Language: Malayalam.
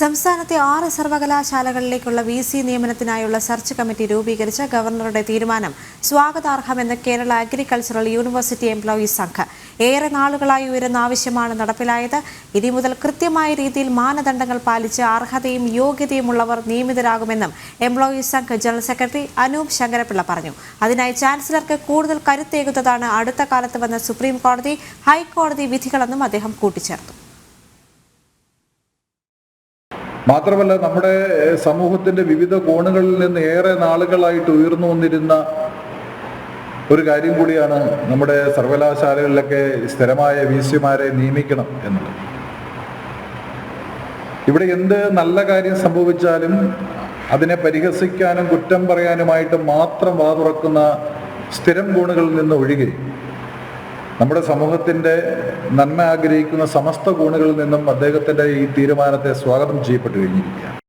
സംസ്ഥാനത്തെ ആറ് സർവകലാശാലകളിലേക്കുള്ള വി സി നിയമനത്തിനായുള്ള സെർച്ച് കമ്മിറ്റി രൂപീകരിച്ച ഗവർണറുടെ തീരുമാനം സ്വാഗതാർഹമെന്ന് Kerala agricultural university employees Sangh. ഏറെ നാളുകളായി ഉയരുന്ന ആവശ്യമാണ് നടപ്പിലായത്. ഇനി മുതൽ കൃത്യമായ രീതിയിൽ മാനദണ്ഡങ്ങൾ പാലിച്ച് അർഹതയും യോഗ്യതയുമുള്ളവർ നിയമിതരാകുമെന്നും employees Sangh general secretary Anoop Sankarapillai പറഞ്ഞു. അതിനായി ചാൻസലർക്ക് കൂടുതൽ കരുത്തേകുന്നതാണ് അടുത്ത കാലത്ത് വന്ന സുപ്രീം കോടതി ഹൈക്കോടതി വിധികളെന്നും അദ്ദേഹം കൂട്ടിച്ചേർത്തു. മാത്രമല്ല നമ്മുടെ സമൂഹത്തിന്റെ വിവിധ കോണുകളിൽ നിന്ന് ഏറെ നാളുകളായിട്ട് ഉയർന്നു വന്നിരുന്ന ഒരു കാര്യം കൂടിയാണ് നമ്മുടെ സർവകലാശാലകളിലൊക്കെ സ്ഥിരമായ വി സിമാരെ നിയമിക്കണം എന്നുള്ളത്. ഇവിടെ എന്ത് നല്ല കാര്യം സംഭവിച്ചാലും അതിനെ പരിഹസിക്കാനും കുറ്റം പറയാനുമായിട്ട് മാത്രം വാതുറക്കുന്ന സ്ഥിരം കോണുകളിൽ നിന്ന് ഒഴികെ. നമ്മുടെ സമൂഹത്തിന്റെ നന്മ ആഗ്രഹിക്കുന്ന സമസ്ത കോണുകളിൽ നിന്നും അദ്ദേഹത്തിന്റെ ഈ തീരുമാനത്തെ സ്വാഗതം ചെയ്യപ്പെട്ടു കഴിഞ്ഞിരിക്കുകയാണ്